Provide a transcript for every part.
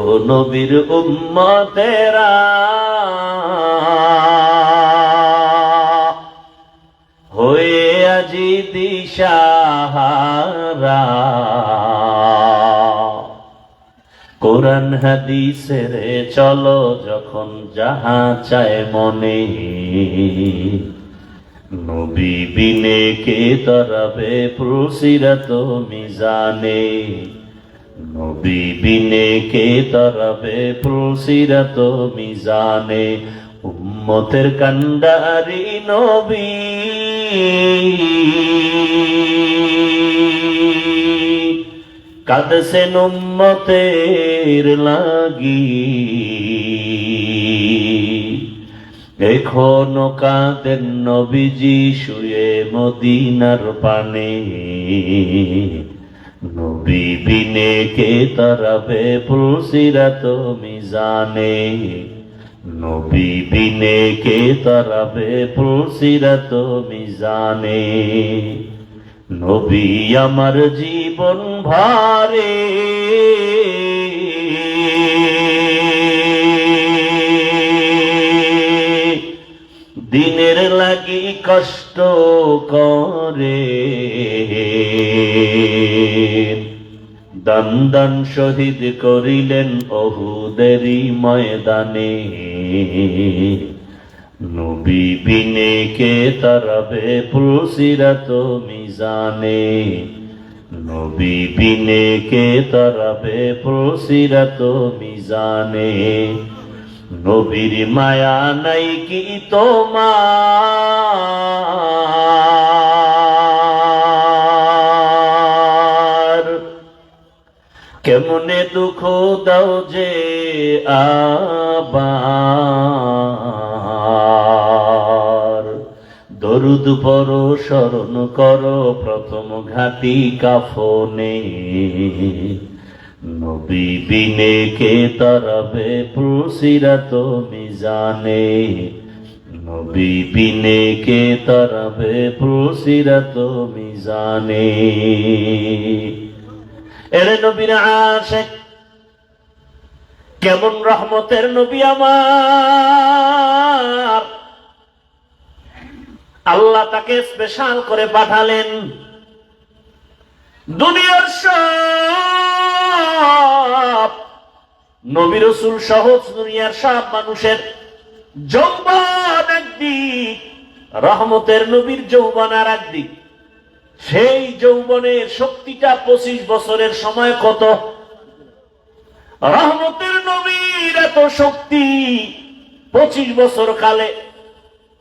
নবীর উম্মতেরা। হয়ে আজি দিশাহারা। কোরআন হাদিসের চলো যখন যাহা চায় মনে। নবী বিনে কে তরবে প্রসিরত মিজানে। নবী বিনে কে তরবে প্রসিরত মিজানে? উম্মতের কান্ডারি নবী। কাদসেন উম্মতের লাগি। এখনও কাঁদেন নবীজি শুয়ে মদিনার পানে। নবী বিনে কে তরবে পুলসিরাত মিজানে নবী বিনে কে তরবে পুলসিরাত মিজানে নবী আমার জীবন ভারে। দিনের লাগি কষ্ট করে। দান দান শহীদ করিলেন অহুদেরই ময়দানে। নবী বিনে কে তারাবে পুলসিরাত মিজানে। নবী বিনে কে তারাবে পুলসিরাত মিজানে। নবীর মায়া নাই কি তোমার? কেমনে দুঃখ দাও যে আবার? দরুদ পর স্মরণ কর, প্রথম ঘাটি কাফনে। নবী বিনে কে তরবে প্রসিরাত মিজানে নবী বিনে কে তরবে প্রসিরাত মিজানে এরে নবীর আশেক, কেমন রহমতের নবী আমার। আল্লাহ তাকে স্পেশাল করে পাঠালেন দুনিয়ার সব। নবী রসুল সহজ দুনিয়ার সব মানুষের যৌবন একদিক, রহমতের নবীর যৌবন আর একদিক সেই যৌবনের শক্তিটা পঁচিশ বছরের সময় কত? রহমতের নবীর এত শক্তি পঁচিশ বছর কালে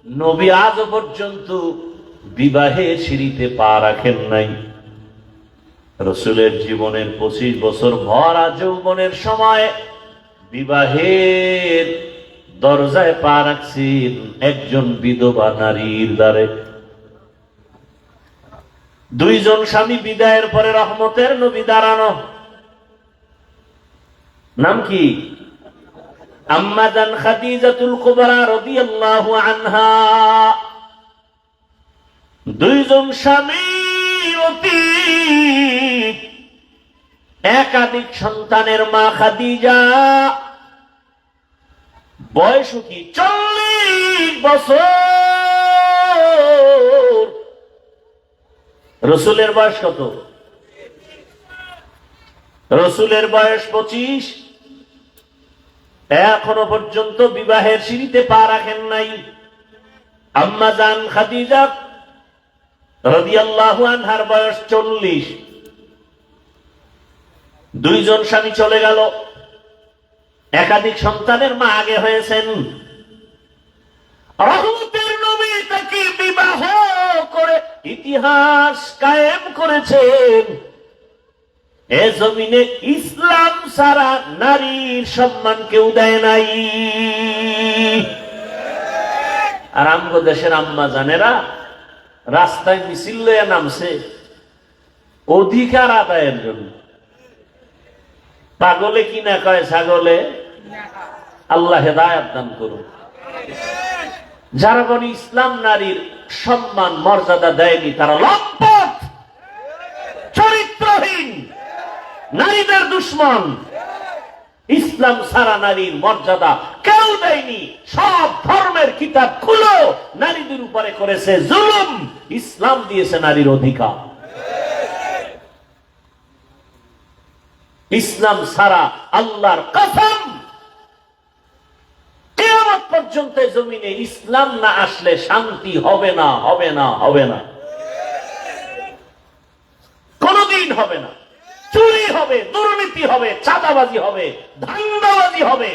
নবী আজ পর্যন্ত বিবাহের সিঁড়িতে পা রাখেন নাই। রসুলের জীবনের পঁচিশ বছর ভরা যৌবনের সময় বিবাহের দরজায় পা রাখছেন একজন বিধবা নারীর দ্বারে। দুইজন স্বামী বিদায়ের পরে রহমতের নবী দাঁড়ানো। নাম কি? দুইজন স্বামী অতি একাধিক সন্তানের মা খাদিজা। বয়স কি? চল্লিশ বছর। রসুলের বয়স কত? রসুলের বয়স পঁচিশ। এখনও পর্যন্ত বিবাহের সিঁড়িতে পা রাখেন নাই। আম্মা জান খাদিজা রদিয়াল্লাহু আনহার বয়স চল্লিশ। দুইজন স্বামী চলে গেল। একাধিক সন্তানের মা আগে হয়েছেন। রহমতের নবী তাকে বিবাহ করে ইতিহাস কায়েম করেছেন। এ জমিনে ইসলাম সারা নারীর সম্মান কেউ দেয় নাই। আর আমগো দেশের আম্মা জানেরা রাস্তায় মিছিল লইয়া নামছে অধিকার আদায়ের জন্য। পাগলে কি না কয় ছাগলে? আল্লাহ হেদায়াত দান করুন যারা বলে ইসলাম নারীর সম্মান, মর্যাদা দেয়নি, তারা লম্পট। চরিত্রহীন। নারীদের দুশ্মন। ইসলাম সারা নারীর মর্যাদা কেউ দেয়নি। সব ধর্মের কিতাব খুলো। নারীদের উপরে করেছে জুলুম। ইসলাম দিয়েছে নারীর অধিকার। ইসলাম সারা আল্লাহর কেয়ামত পর্যন্ত জমিনে ইসলাম না আসলে শান্তি হবে না হবে না হবে না। কোনদিন হবে না। চুরি হবে, দুর্নীতি হবে, চাঁদাবাজি হবে, ধান্দাবাজি হবে।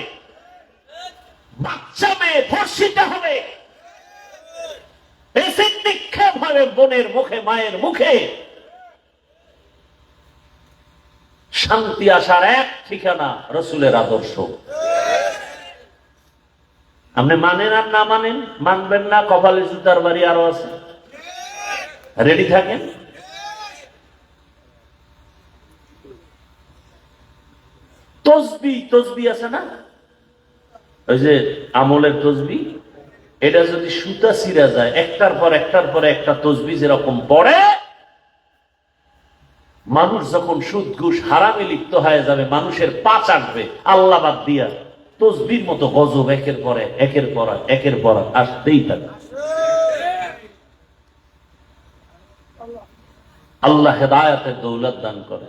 বাচ্চা মেয়ে ধর্ষিত হবে। এসিড নিক্ষেপ হবে বোনের মুখে, মায়ের মুখে। শান্তি আসার এক ঠিকানা রসুলের আদর্শ। আপনি মানেন আর না মানেন, মানবেন না, কপালে জুতার বাড়ি আরও আছে। রেডি থাকেন? তসবি তসবি আছে না? ওই যে আমলের তসবি, এটা যদি সুতা ছিঁড়া যায়, একটার পর একটার পর একটা তসবি যেরকম পড়ে, মানুষ যখন সুদ ঘুষ হারামে লিপ্ত হয়ে যাবে, মানুষের পা চাটবে আল্লাহ বাদ দিয়া। তসবির মতো গজব একের পরে একের পর একের পর আসতেই থাকে। আল্লাহ হেদায়তের দৌলত দান করে।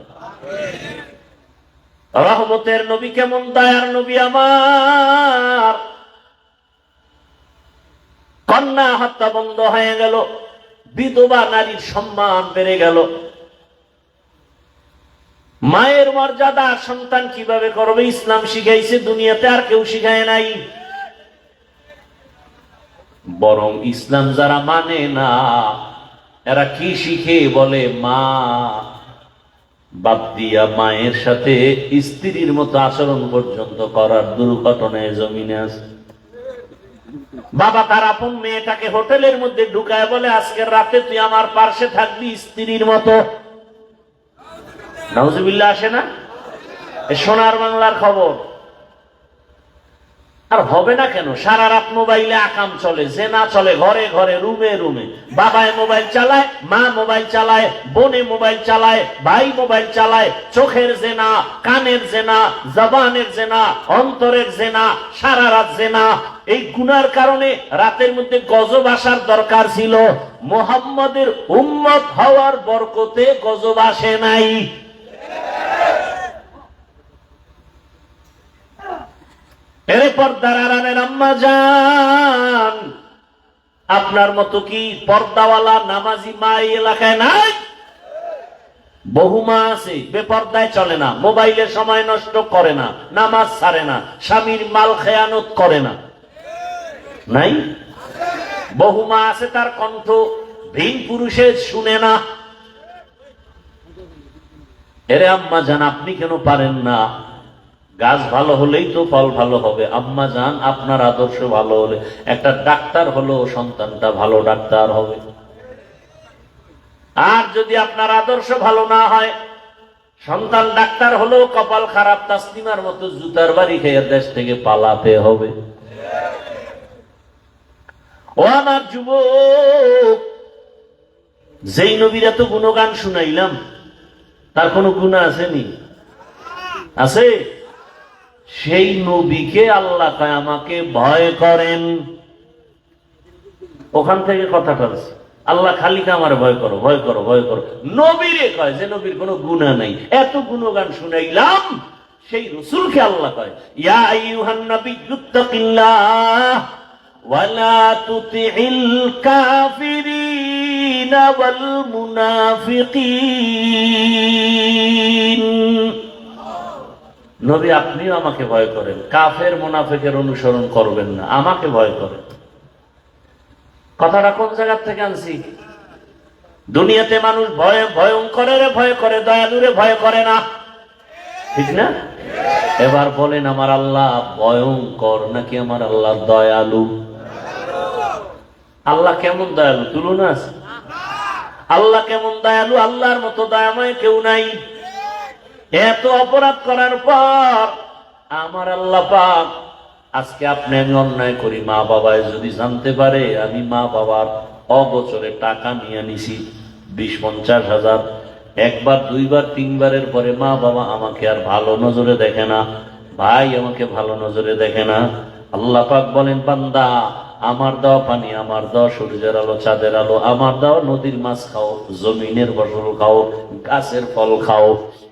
রহমতের নবী কেমন, দয়ার নবী আমার। কন্যা হত্যা বন্ধ হয়ে গেল, বিধবা নারীর সম্মান বেড়ে গেল। মায়ের মর্যাদা সন্তান কীভাবে করবে? ইসলাম শিখাইছে, দুনিয়াতে আর কেউ শিখায় নাই। বরং ইসলাম যারা মানে না, এরা কি শিখে বলে, মা বাদ দিয়া মায়ের সাথে স্ত্রীর মতো আচরণ পর্যন্ত করার দুর্ঘটনায় জমিনে আছে। বাবা তার আপন মেয়েটাকে হোটেলের মধ্যে ঢুকায় বলে, আজকের রাতে তুই আমার পার্শ্বে থাকবি, স্ত্রীর মতো নাউজুবিল্লাহ আসে না? সোনার বাংলার খবর। আর হবে না কেন? সারা রাত মোবাইলে আকাম চলে, জেনা চলে, ঘরে ঘরে, রুমে রুমে। বাবায় মোবাইল চালায়, মা মোবাইল চালায়, বোনে মোবাইল চালায়, ভাই মোবাইল চালায়, চোখের জেনা, কানের জেনা, জবানের জেনা, অন্তরের জেনা, সারা রাত জেনা। এই গুনার কারণে রাতের মধ্যে গজব আসার দরকার ছিল। মোহাম্মদের উম্মত হওয়ার বরকতে গজব আসে নাই। এরে পর্দার আড়ালের আম্মা যান আপনার মতো কি পর্দাওয়ালা নামাজি মা এই এলাকায় নাই? বহু মা আছে, বেপর্দায় চলে না, মোবাইলে সময় নষ্ট করে না, নামাজ ছাড়ে না, স্বামীর মাল খেয়ানত করে না। নাই? বহু মা আছে, তার কণ্ঠ ভিন পুরুষের শুনে না। এরে আম্মা জান, আপনি কেন পারেন না? গাছ ভালো হলেই তো ফল ভালো হবে। আম্মা জান, আপনার আদর্শ ভালো হলে। একটা ডাক্তার হলো সন্তানটা ভালো ডাক্তার হবে। আর যদি আপনার আদর্শ ভালো না হয়, সন্তান ডাক্তার হলেও কপাল খারাপ, তাসলিমার মতো জুতার বাড়ি খেয়ে দেশ থেকে পালাতে হবে। ও আমার যুবক, যেই নবীরা তো গুণগান শুনাইলাম, তার কোনো গুণা আসেনি? আছে? সেই নবীকে আল্লাহ আমাকে ভয় করেন। ওখান থেকে কথাটা আছে আল্লাহ খালিকে আমার ভয় করো ভয় করো ভয় করো। নবীরে কয় যে নবীর কোনো গুণা নাই। এত গুণগান শুনাইলাম, সেই রসুলকে আল্লাহ কয়, ইয়া আইয়ুহান তুতিইল কাফিরিনা ওয়াল নবী, আপনিও আমাকে ভয় করেন। কাফের মোনাফেকের অনুসরণ করবেন না, আমাকে ভয় করেন। কথাটা কোন জায়গার থেকে আনছি? দুনিয়াতে মানুষ ভয়ে ভয়ঙ্করের ভয় করে, দয়ালুরে ভয় করে না। ঠিক না? এবার বলেন, আমার আল্লাহ ভয়ঙ্কর নাকি আমার আল্লাহ দয়ালু? আল্লাহ কেমন দয়ালু? তুলনা আছে? আল্লাহ কেমন দয়ালু? আল্লাহর মতো দয়াময় কেউ নাই। এত অপরাধ করার পর আমার আল্লাহ পাক আজকে আপনি আমি অন্যায় করি, মা বাবায় যদি জানতে পারে, আমি মা বাবার অবচরে টাকা নিয়ে নিছি বিশ পঞ্চাশ হাজার। একবার, দুইবার, তিনবারের পরে মা বাবা আমাকে আর ভালো নজরে দেখে না। ভাই আমাকে ভালো নজরে দেখে না। আল্লাহ পাক বলেন, বান্দা, আমার দাও পানি, আমার দাও সূর্যের আলো, চাঁদের আলো, আমার দাও নদীর মাছ খাও, জমিনের ফসল খাও, গাছের ফল খাও।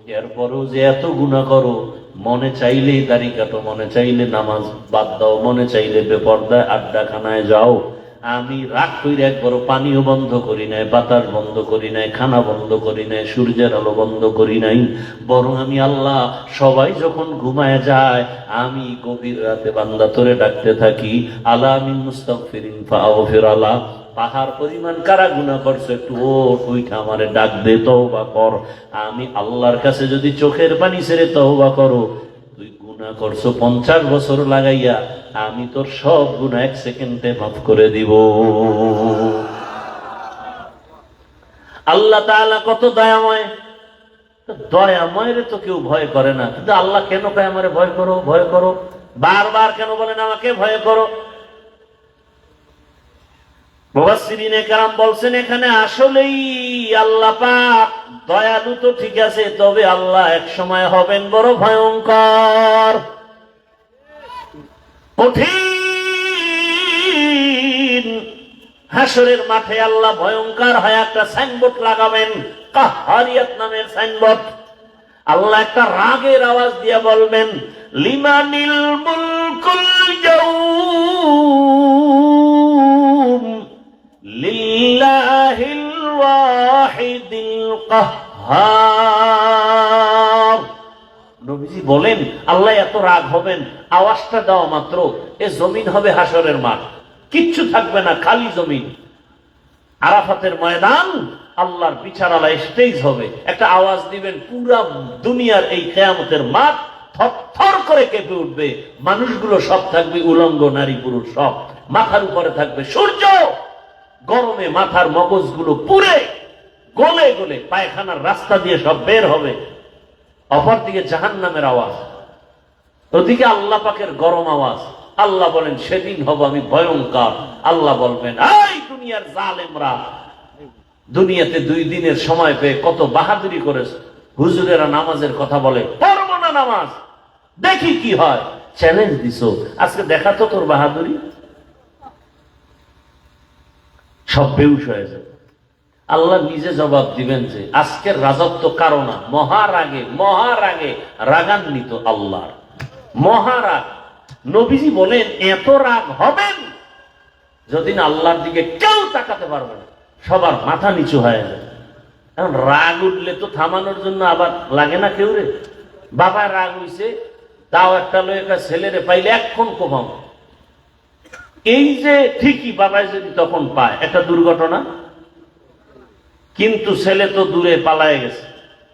এরপরেও যে এত গুণা করো, মনে চাইলেই দাড়ি কাটো, মনে চাইলে নামাজ বাদ দাও, মনে চাইলে বেপর্দায় আড্ডাখানায় যাও। আমি রাগ কইরে একবার পানিও বন্ধ করি নাই, বাতাস বন্ধ করি নাই, খানা বন্ধ করি নাই, সূর্যের আলো বন্ধ করি নাই। বরং আমি আল্লাহ সবাই যখন ঘুমায় যায়, আমি গভীর রাতে বান্দা তোরে ডাকতে থাকি, আলা আমি মুস্তাক মুস্তাগফিরিন ফাগফির আলা। পাহাড় পরিমাণ কারা গুণা করছে, একটু ও আমারে ডাক দে, তওবা কর। আমি আল্লাহর কাছে যদি চোখের পানি ছেড়ে তওবা করো, তুই গুণা করছ পঞ্চাশ বছর লাগাইয়া, আমি তোর সব গুণা এক সেকেন্ডে মাফ করে দিব। আল্লাহ তাআলা কত দয়াময়। তো দয়াময় রে তো কেউ ভয় করে না। কিন্তু আল্লাহ কেন কয় ভয় করো ভয় করো? বারবার কেন বলেন আমাকে ভয় করো? মুফাসসিরিনে কারাম বলছেন, এখানে আসলেই আল্লাহ পাক দয়ালু তো ঠিক আছে, তবে আল্লাহ এক সময় হবেন বড় ভয়ঙ্কর। কঠিন হাসরের মাঠে আল্লাহ ভয়ঙ্কর হয়, একটা সাইনবোর্ড লাগাবেন, কাহারিয়াত নামের সাইনবোর্ড। আল্লাহ একটা রাগের আওয়াজ দিয়ে বলবেন, লিমানিল মুলকুল ইয়াউম। লিল্লাহিল ওয়াহিদিল কাহ্হার নবীজি বলেন, আল্লাহ এত রাগ হবেন, আওয়াজটা দেওয়া মাত্র, এ জমিন হবে হাসরের মাঠ। কিচ্ছু থাকবে না, খালি জমিন। আরাফাতের ময়দান, আল্লাহর বিচারালা স্টেজ হবে। একটা আওয়াজ দিবেন, পুরা দুনিয়ার এই কেয়ামতের মাঠ থর করে কেঁপে উঠবে। মানুষগুলো সব থাকবে উলঙ্গ, নারী, পুরুষ সব। মাথার উপরে থাকবে সূর্য। গরমে মাথার মগজগুলো পুরে গলে গলে পায়খানার রাস্তা দিয়ে সব বের হবে। অপর দিকে জাহান নামের আওয়াজ। ওদিকে আল্লাহ পাকের গরম আওয়াজ। আল্লাহ বলেন, সেদিন হব আমি ভয়ঙ্কর। আল্লাহ বলবেন, এই দুনিয়ার জালেমরা, দুনিয়াতে দুই দিনের সময় পেয়ে কত বাহাদুরি করেছে। হুজুরেরা নামাজের কথা বলে, পড়ব নামাজ, দেখি কি হয়। চ্যালেঞ্জ দিছো। আজকে দেখা তো তোর বাহাদুরি। সব বেউস হয়ে যাবে। আল্লাহ নিজে জবাব দিবেন যে আজকের রাজত্ব কারও না। মহারাগে মহারাগে রাগান্বিত আল্লাহর। মহারাগ। নবীজি বলেন, এত রাগ হবেন যদিন আল্লাহর দিকে কেউ তাকাতে পারবে না। সবার মাথা নিচু হয়ে যায় এখন রাগ উঠলে তো থামানোর জন্য আবার লাগে না কেউ রে? বাবা রাগ হইছে তাও একটা লোক ছেলেরে পাইলে এক্ষণ কোপাও এই যে ঠিকই বাবাই যদি তখন পায়, একটা দুর্ঘটনা। কিন্তু ছেলে তো দূরে পালায় গেছে।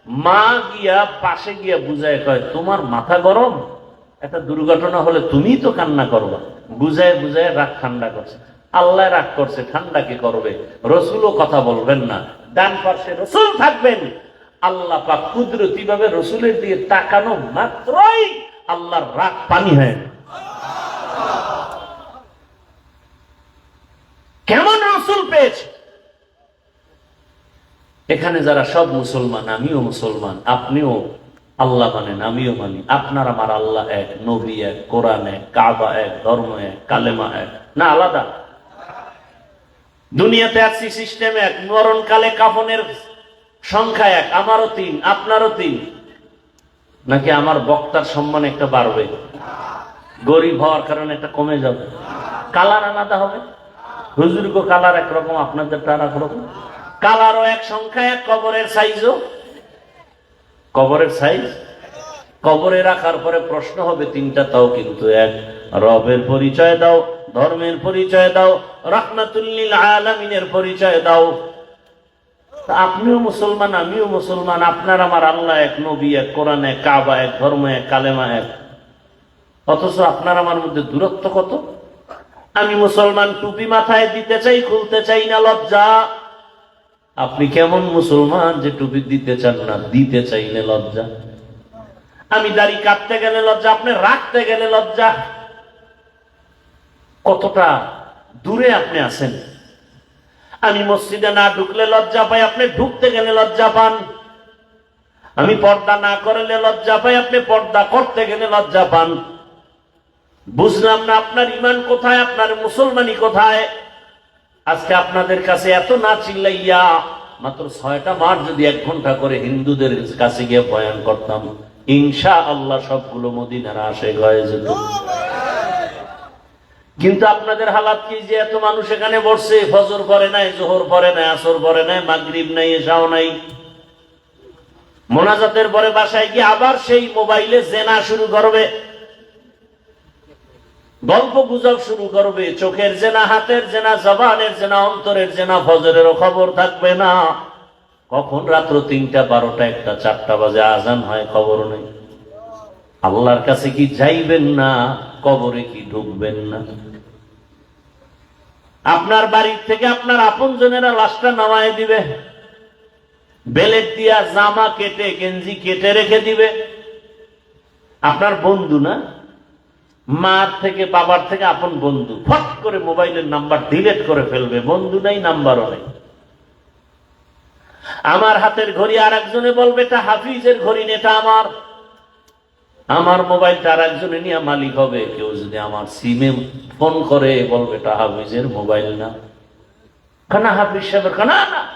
মা গিয়া পাশে গিয়া বুঝায় কয়, তোমার মাথা গরম? একটা দুর্ঘটনা হলে তুমি তো কান্না করবা। বুঝায় বুঝায় রাগ ঠান্ডা করছে। আল্লাহ রাগ করছে, ঠান্ডা কি করবে? রসুলও কথা বলবেন না। ডান পাশে রসুল থাকবেন। আল্লাহ পাক কুদরতি ভাবে রসুলের দিকে তাকানো মাত্রই আল্লাহর রাগ পানি হয় কেমন রসুল পেয়েছে? এখানে যারা সব মুসলমান, আমিও মুসলমান, আপনিও আল্লাহ মানেন, আমিও মানি। আপনার আমার আল্লাহ এক, নবী এক, কোরআন এক, কাবা এক, ধর্ম এক, কালেমা এক। না, আলাদা। দুনিয়াতে আছি, সিস্টেম এক, মরণকালে কাফনের সংখ্যা এক, আমারও তিন, আপনারও তিন। নাকি আমার বক্তার সম্মান একটা বাড়বে? গরিব হওয়ার কারণে একটা কমে যাবে। কালার আলাদা হবে? হুজুরগো কালার একরকম, আপনাদের তার একরকম। কালারও এক সংখ্যা, এক কবরের সাইজও। কবরের সাইজ? কবরে রাখার পরে প্রশ্ন হবে তিনটা, তাও কিন্তু এক। রবের পরিচয় দাও, ধর্মের পরিচয় দাও, রাহমাতুল্লিল আলামিনের পরিচয় দাও। আপনিও মুসলমান, আমিও মুসলমান, আপনার আমার আল্লাহ এক নবী, এক কোরআন, এক কাবা, এক ধর্ম, এক কালেমা, এক। অথচ আপনার আমার মধ্যে দূরত্ব কত? আমি মুসলমান টুপি মাথায় দিতে চাই, খুলতে চাই না, লজ্জা। আপনি কেমন মুসলমান যে টুপি দিতে চান না, দিতে চাইলে লজ্জা। আমি দাড়ি কাটতে গেলে লজ্জা, আপনি রাখতে গেলে লজ্জা। কতটা দূরে আপনি আছেন? আমি মসজিদে না ঢুকলে লজ্জা পাই, আপনি ঢুকতে গেলে লজ্জা পান। আমি পর্দা না করলে লজ্জা পাই, আপনি পর্দা করতে গেলে লজ্জা পান। বুঝলাম না, আপনার ইমান কোথায়, আপনার মুসলমানি কোথায়? আজকে আপনাদের কাছে এত না চিল্লাইয়া মাত্র ছয়টা মাস যদি এক ঘণ্টা করে হিন্দুদের কাছে গিয়ে বয়ান করতাম ইনশা আল্লাহ সবগুলো মদিনার আশে গয়ে যেত। কিন্তু আপনাদের হালাত কি যে এত মানুষ এখানে বসছে? ফজর পরে নাই, জোহর পরে নাই, আসর পরে নাই, মাগরিব নাই এসাও নাই। মোনাজাতের পরে বাসায় গিয়ে আবার সেই মোবাইলে জেনা শুরু করবে। গল্প গুজব শুরু করবে, চোখের জেনা, হাতের জেনা, জবানের জেনা, অন্তরের জেনা, ফজরেরও খবর থাকবে না। কখন রাত্র তিনটা, বারোটা, একটা, চারটা বাজে, আজান হয়, খবর নেই। আল্লাহর কাছে কি যাইবেন না, কবরে কি ঢুকবেন না? আপনার বাড়ির থেকে আপনার আপন জনেরা লাশটা নামায় দিবে। বেলেট দিয়া জামা কেটে, গেঞ্জি কেটে রেখে দিবে। আপনার বন্ধু না? মার থেকে বাবার থেকে আপন বন্ধু। ফট করে মোবাইলের নাম্বার ডিলেট করে ফেলবে। বন্ধু নাই নাম্বারও নেই। আমার হাতের ঘড়ি আর একজনে বলবে এটা হাফিজের ঘড়ি না, এটা আমার। আমার মোবাইলটা আর একজনে নিয়ে মালিক হবে। কেউ যদি আমার সিমে ফোন করে বলবে এটা হাফিজের মোবাইল না। কানা হাফিজ সাহেবের কানা না।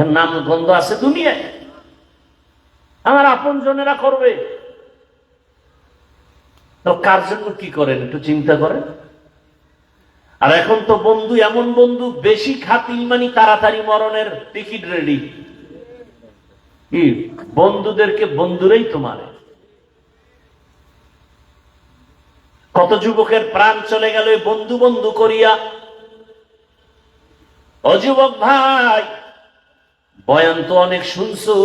এর নাম গন্ধ আছে দুনিয়ায়। আমার আপন জনেরা করবে। তো কার জন্য কি করেন, একটু চিন্তা করেন? আর এখন তো বন্ধু, এমন বন্ধু, বেশি খাতি মানে তাড়াতাড়ি মরণের টিকিট রেডি। বন্ধুদেরকে বন্ধুরাই তোমারে কত যুবকের প্রাণ চলে গেল বন্ধু বন্ধু করিয়া। অযুবক ভাই, বয়ান তো অনেক শুনছো।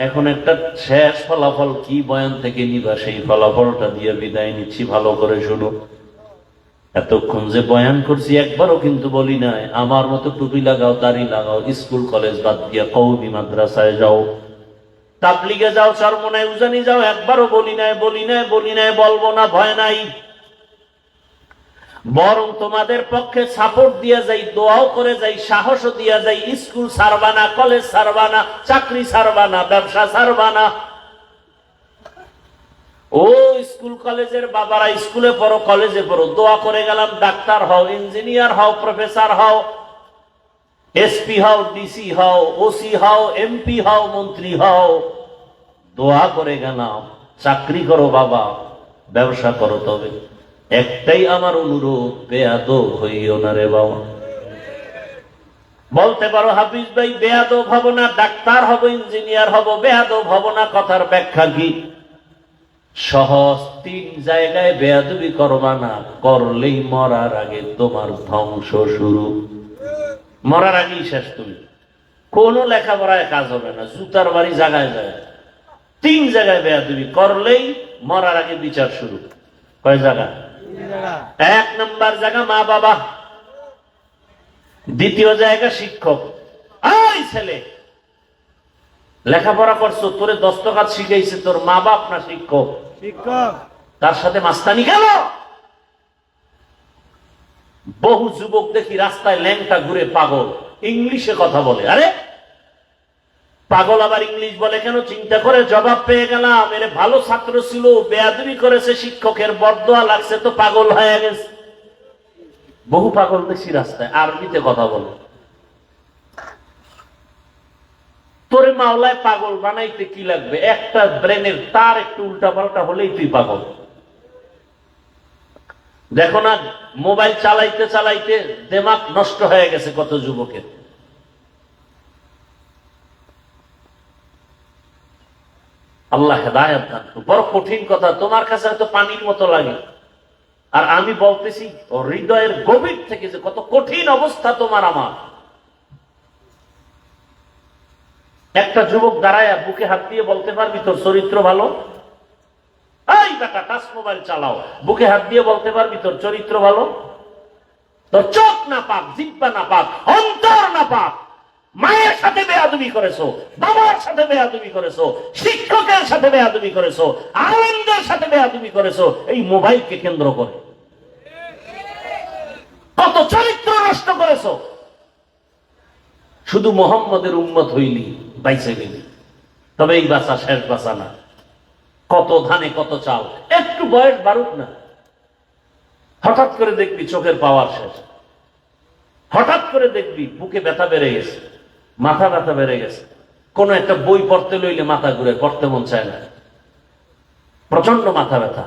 এখন একটা শেষ ফলাফল কি বয়ান থেকে নিবা? সেই ফলাফলটা দিয়ে বিদায় নিচ্ছি, ভালো করে শুনো। এতক্ষণ যে বয়ান করছি, একবারও কিন্তু বলি নাই, আমার মতো টুপি লাগাও, দাড়ি লাগাও, স্কুল, কলেজ বাদ দিয়া কৌমি মাদ্রাসায় যাও। তাবলিগে যাও, চরমনায় উজানি যাও, একবারও বলি নাই বলি নাই বলি নাই, বলব না, ভয় নাই। বরং তোমাদের পক্ষে সাপোর্ট দিয়া যাই, দোয়াও করে যাই, সাহসও দিয়া যাই স্কুল সারবানা কলেজ সারবানা চাকরি সারবানা ব্যবসা সারবানা ও স্কুল কলেজের বাবারা স্কুলে পড়ো কলেজে পড়ো, দোয়া করে গেলাম, ডাক্তার হও ইঞ্জিনিয়ার হও প্রফেসর হও এসপি হও ডিসি হও ওসি হও এমপি হও, মন্ত্রী হও। দোয়া করে গেলাম, চাকরি করো বাবা, ব্যবসা করো তবে। একটাই আমার অনুরোধ বেয়াদ হইও না রে বাবা। বলতে পারো, হাফিজ ভাই বেয়াদ হব না, ডাক্তার হব, ইঞ্জিনিয়ার হব বেয়াদ হব না, কথার ব্যাখ্যা কি? সহজ তিন জায়গায় বেয়াদবি করবা না, করলেই মরার আগে তোমার ধ্বংস শুরু। মরার আগেই শেষ তুমি। কোনো লেখাপড়ায় কাজ হবে না, জুতার বাড়ি জায়গায় যায়। তিন জায়গায় বেয়াদবি করলেই মরার আগে বিচার শুরু। কয় জায়গা? এক নম্বর জায়গা মা বাবা। দ্বিতীয় জায়গা শিক্ষক। এই ছেলে লেখাপড়া করছ তোরে দস্তকাত শিখাইছে তোর মা বাপ না শিক্ষক? শিক্ষক। তার সাথে মাস্তানি গেল? বহু যুবক দেখি রাস্তায় ল্যাংটা ঘুরে পাগল ইংলিশে কথা বলে। আরে পাগল আবার ইংলিশ বলে, কেন চিন্তা করে? জবাব পেয়ে গেলাম। এর ভালো ছাত্র ছিল, বেয়াদবি করেছে, শিক্ষকের বরদোয়া লাগছে, তো পাগল হয়ে গেছে। বহু পাগল দেখছি রাস্তায় আরবিতে কথা বলে। তোরে মাওলায় পাগল বানাইতে কি লাগবে? একটা ব্রেনের তার একটু উল্টা পাল্টা হলেই তুই পাগল। দেখো না, মোবাইল চালাইতে চালাইতে দেমাগ নষ্ট হয়ে গেছে কত যুবকের। আল্লাহ হেদায়ত দান বড় কঠিন কথা, তোমার কাছে হয়তো পানির মতো লাগে। আর আমি বলতেছি, ও হৃদয়ের গভীর থেকে যে কত কঠিন অবস্থা তোমার আমার। একটা যুবক দাঁড়ায় বুকে হাত দিয়ে বলতে পারবি, তোর চরিত্র ভালো? এই বেটা, টাচ মোবাইল চালাও। বুকে হাত দিয়ে বলতে পারবি, তোর চরিত্র ভালো? তোর চোখ না পাক, জিব্বা না পাক, অন্তর না পাক। মায়ের সাথে বেয়াদবি করেছ, বাবার সাথে বেয়াদবি করেছ, শিক্ষকের সাথে বেয়াদবি করেছ আনন্দের সাথে বেয়াদবি করেছ, এই মোবাইলকে কেন্দ্র করে। কত চরিত্র নষ্ট করেছ। শুধু মোহাম্মদের উম্মত হইলি বাইসে গেলি। তবে এই বাসা শেষ বাসা না। কত ধানে কত চাল, একটু বয়স বাড়ুক না। হঠাৎ করে দেখবি চোখের পাওয়ার শেষ। হঠাৎ করে দেখবি বুকে ব্যথা বেড়ে গেছে। মাথা ব্যথা বেড়ে গেছে। কোন একটা বই পড়তে লইলে মাথা ঘুরে, পড়তে মন চায় না। প্রচণ্ড মাথা ব্যথা।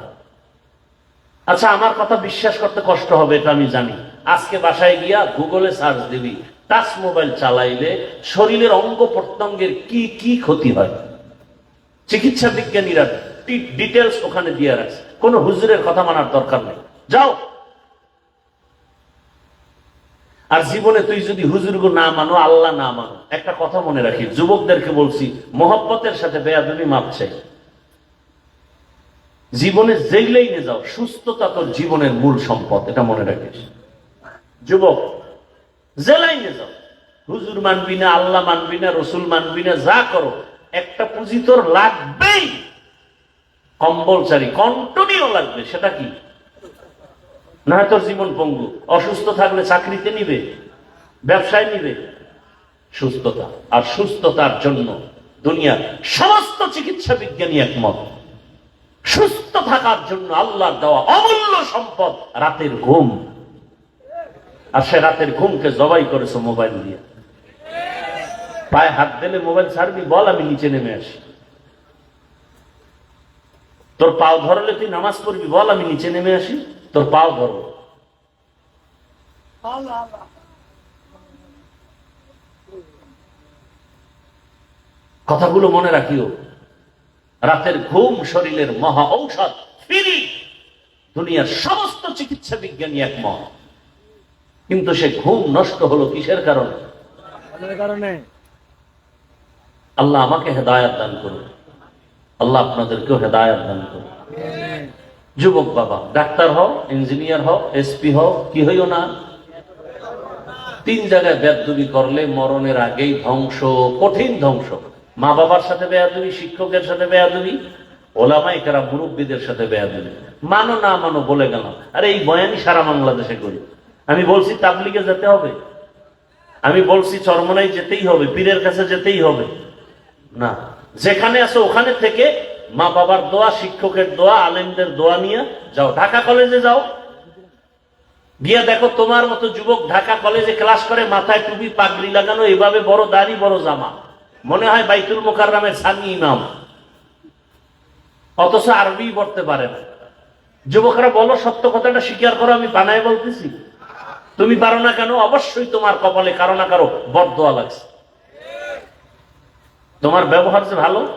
আচ্ছা আমার কথা বিশ্বাস করতে কষ্ট হবে, এটা আমি জানি। আজকে বাসায় গিয়া গুগলে সার্চ দিবি, টাচ মোবাইল চালাইলে শরীরের অঙ্গ প্রত্যঙ্গের কি কি ক্ষতি হয়? চিকিৎসা বিজ্ঞানীরা ডিটেলস ওখানে দিয়ে রাখছে। কোনো হুজুরের কথা মানার দরকার নেই। যাও। আর জীবনে তুই যদি হুজুরগো না মানো, আল্লাহ না মানো। একটা কথা মনে রাখি, যুবকদেরকে বলছি, মোহব্বতের সাথে বেয়াদবি মাপ চাই। জীবনে যেইলেই নিয়ে যাও, সুস্থতা তোর জীবনের মূল সম্পদ, এটা মনে রাখিস। যুবক, জেলাই নিয়ে যাও। হুজুর মানবি না, আল্লাহ মানবি না, রসুল মানবি না, যা করো, একটা পুঁজি তোর লাগবেই। কম্বলচারী কন্টনীয় লাগবে, সেটা কি? না তোর জীবন পঙ্গু। অসুস্থ থাকলে চাকরিতে নিবে, ব্যবসায় নিবে। সুস্থতা আর সুস্থতার জন্য দুনিয়ার সমস্ত চিকিৎসা বিজ্ঞানী একমত। সুস্থ থাকার জন্য আল্লাহর দেওয়া অমূল্য সম্পদ রাতের ঘুম। আর সে রাতের ঘুমকে জবাই করেছে মোবাইল দিয়ে। পায়ে হাত দিলে মোবাইল ছাড়বি, বল আমি নিচে নেমে আসি। তোর পাও ধরলে তুই নামাজ পড়বি, বল আমি নিচে নেমে আসি। তোর পাও ধরো কথাগুলো মনে রাখিও। রাতের ঘুম শরীরের মহা ঔষধ ফিরি। দুনিয়ার সমস্ত চিকিৎসা বিজ্ঞানী একমত। কিন্তু সে ঘুম নষ্ট হলো কিসের কারণে? কারণে। আল্লাহ আমাকে হেদায়াত দান করুন। আল্লাহ আপনাদেরকেও হেদায়াত দান করুন। যুবক বাবা, ডাক্তার হও, ইঞ্জিনিয়ার হও, এসপি হও, কি হইও না? তিন জায়গায় বেদবি করলে মরণের আগেই ধ্বংস, কঠিন ধ্বংস। মা বাবার সাথে বেয়াদবি, শিক্ষকের সাথে বেয়াদবি ওলামাই কারা মুরব্বীদের সাথে বেয়াদবি। মানো না মানো বলে গেল আরে এই বয়ানি সারা বাংলাদেশে করি। আমি বলছি, তাবলিগে যেতে হবে। আমি বলছি চরমনাই যেতেই হবে, পীরের কাছে যেতেই হবে। না, যেখানে আছে ওখানে থেকে মা বাবার দোয়া, শিক্ষকের দোয়া, আলেমদের দোয়া নিয়ে যাও। ঢাকা কলেজে যাও। গিয়া দেখো তোমার মতো যুবক ঢাকা কলেজে ক্লাস করে, মাথায় টুপি, পাগড়ি লাগানো, এভাবে বড় দাড়ি, বড় জামা। মনে হয় বাইতুল মোকাররামের সানি ইমাম। অথচ আরবি পড়তে পারে না। যুবকরা, বলো সত্য কথাটা স্বীকার করো, আমি বানায় বলতেছি। তুমি পারো না কেন? অবশ্যই তোমার কপালে কারও না কারও বরদোয়া লাগছে। তোমার ব্যবহার যে ভালো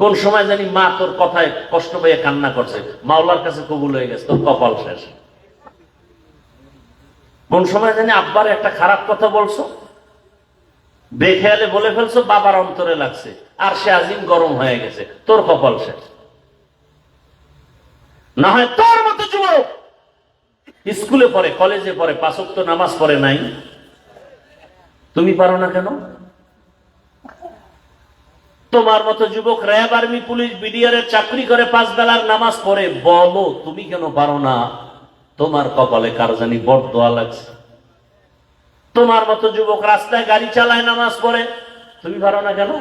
কোন সময় জানি মা তোর কথায় কষ্ট পেয়ে কান্না করছে। মাওলার কাছে কবুল হয়ে গেছে, তোর কপাল শেষ। কোন সময় জানি আব্বার একটা খারাপ কথা বলছো? বেখেয়ালে বলে ফেলছো, বাবার অন্তরে লাগছে। আর সে আজিম গরম হয়ে গেছে, তোর কপাল শেষ। না হয় তোর মতো যুবক স্কুলে পড়ে, কলেজে পড়ে, পাঁচক্ত নামাজ পড়ে নাই। তুমি পারো না কেন? তোমার মতো যুবক র্যাব আর্মি, পুলিশ বিডিআরের চাকরি করে পাঁচ বেলার নামাজ পড়ে। বলো, তুমি কেন পারো না? তোমার কপালে কার জানি বড় দোয়া লাগছে। তোমার মতো যুবক রাস্তায় গাড়ি চালায় নামাজ পড়ে। তুমি পারো না কেন?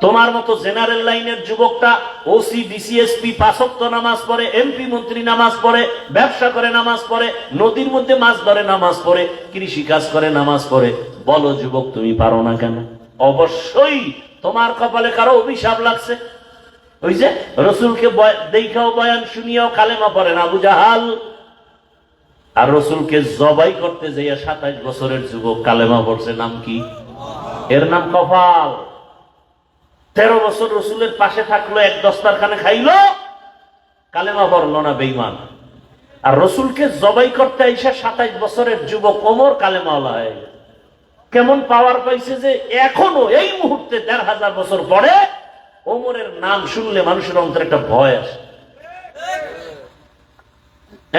তোমার মতো জেনারেল লাইনের যুবকটা ওসি ডিসিএসপি পাঁচক্ত নামাজ পড়ে এমপি মন্ত্রী নামাজ পড়ে, ব্যবসা করে নামাজ পড়ে, নদীর মধ্যে মাছ ধরে নামাজ পড়ে কৃষি কাজ করে নামাজ পড়ে। বলো, যুবক, তুমি পারো না কেন? অবশ্যই তোমার কপালে কারও অভিশাপ লাগছে? ওই যে রসুলকে দেখাও বয়ান শুনিয়াও কালেমা পড়ে না বুঝাহাল আর রসুলকে জবাই করতে যাইয়া সাতাইশ বছরের যুবক কালেমা পড়ছে, নাম কি? এর নাম কপাল। তেরো বছর রসুলের পাশে থাকল, এক দস্তারখানে খাইলো, কালেমা পড়ল না বেইমান আর রসুলকে জবাই করতে আইসা সাতাইশ বছরের যুবক ওমর কালেমাওয়ালা হয়ে গেছে। কেমন পাওয়ার পাইছে যে এখনও এই মুহূর্তে দেড় হাজার বছর পরে ওমরের নাম শুনলে মানুষের অন্তরে একটা ভয় আসে।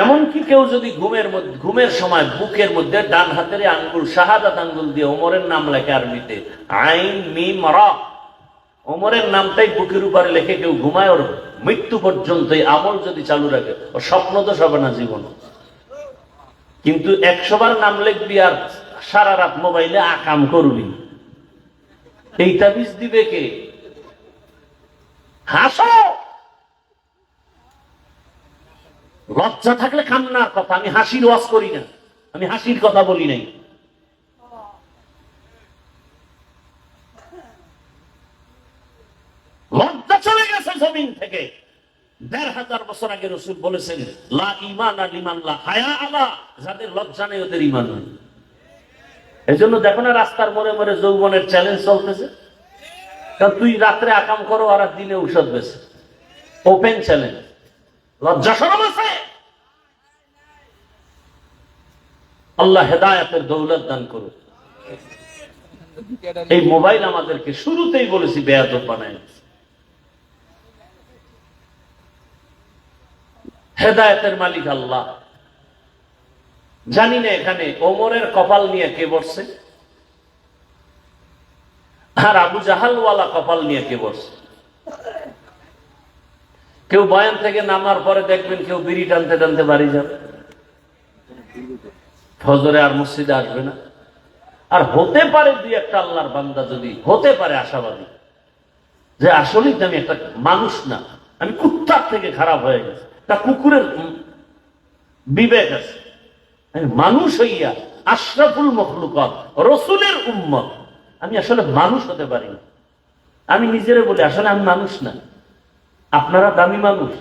এমনকি কেউ যদি ঘুমের মধ্যে ঘুমের সময় বুকের মধ্যে ডান হাতের আঙ্গুল, শাহাদাত আঙ্গুল দিয়ে ওমরের নাম লেখে আরবিতে, আইন মি রা। ওমরের নামটাই বুকের উপরে লেখে কেউ ঘুমায়, ওর মৃত্যু পর্যন্ত আমল যদি চালু রাখে ও স্বপ্ন তো সবে না জীবন। কিন্তু একশোবার নাম লিখবি আর সারা রাত মোবাইলে আকাম করবি। এই তাবিজ দিবে কে? হাসো! লজ্জা থাকলে কান্নার কথা, আমি হাসির ওয়াজ করি না। আমি হাসির কথা বলি নাই। লজ্জা চলে গেছে জমিন থেকে। দেড় হাজার বছর আগে রসুল বলেছেন, লা ইমান আর ইমান লা হায়া আলা। যাদের লজ্জা নেই, ওদের ইমান নেই। এই জন্য দেখো না রাস্তার মোড়ে মোড়ে যৌবনের চ্যালেঞ্জ চলতেছে। কারণ তুই রাত্রে আকাম করো আর দিনে ঔষধ বেছে। ওপেন চ্যালেঞ্জ লজ্জা সরম আছে? আল্লাহ হেদায়াতের দৌলত দান করুন এই মোবাইল আমাদেরকে শুরুতেই বলেছি বেয়াদ বানায় হেদায়তের মালিক আল্লাহ। জানি না এখানে ওমরের কপাল নিয়ে কে বসছে। আর আবু জাহালওয়ালা কপাল নিয়ে কে বসছে। কেউ বয়ান থেকে নামার পরে দেখবেন কেউ বিড়ি টানতে টানতে বাড়ি যাবে। ফজরে আর মসজিদে আসবে না। আর হতে পারে দুই একটা আল্লাহর বান্দা যদি, হতে পারে আশাবাদী। যে আসলেই তো আমি একটা মানুষ না, আমি কুত্তার থেকে খারাপ হয়ে গেছে। তা কুকুরের বিবেক আছে। মানুষ হইয়া আশরাফুল মখলুকত, রসুলের উম্মত। আমি আসলে মানুষ হতে পারি না। আমি নিজেরে বলি, আসলে আমি মানুষ না। আপনারা দামি মানুষ।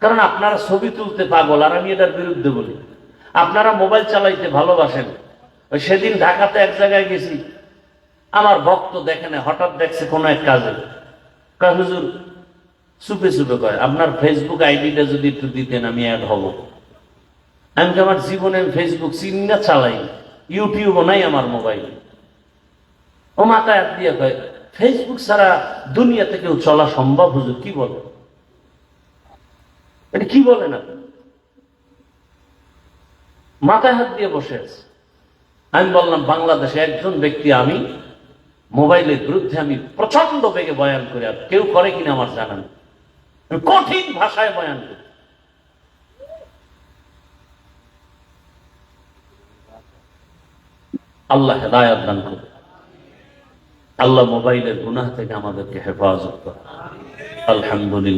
কারণ আপনারা ছবি তুলতে পাগল, আর আমি এটার বিরুদ্ধে বলি। আপনারা মোবাইল চালাইতে ভালোবাসেন। ওই সেদিন ঢাকাতে এক জায়গায় গেছি। আমার ভক্ত দেখে না হঠাৎ দেখছে কোনো এক কাজে। হুজুর, চুপে চুপে কয়, আপনার ফেসবুক আইডিটা যদি একটু দিতেন, আমি অ্যাড হব। আমি আমার জীবনে ফেসবুক চিনি চালাই। ইউটিউবও নাই আমার মোবাইল ও মাথা এক দিয়ে কয় ফেসবুক ছাড়া দুনিয়াতে কেউ চলা সম্ভব হুজুর, কি বলে? কি বলেন আপনি? মাথায় হাত দিয়ে বসে আছে। আমি বললাম, বাংলাদেশে একজন ব্যক্তি আমি, মোবাইলের বিরুদ্ধে আমি প্রচণ্ড বেগে বয়ান করি, আর কেউ করে কিনা আমার জানা কঠিন ভাষায় বয়ান করি। আল্লাহ হেদায়াত দান করুন। আল্লাহ মোবাইলের গুনাহ থেকে আমাদেরকে হেফাজত করে আলহামদুলিল্লাহ।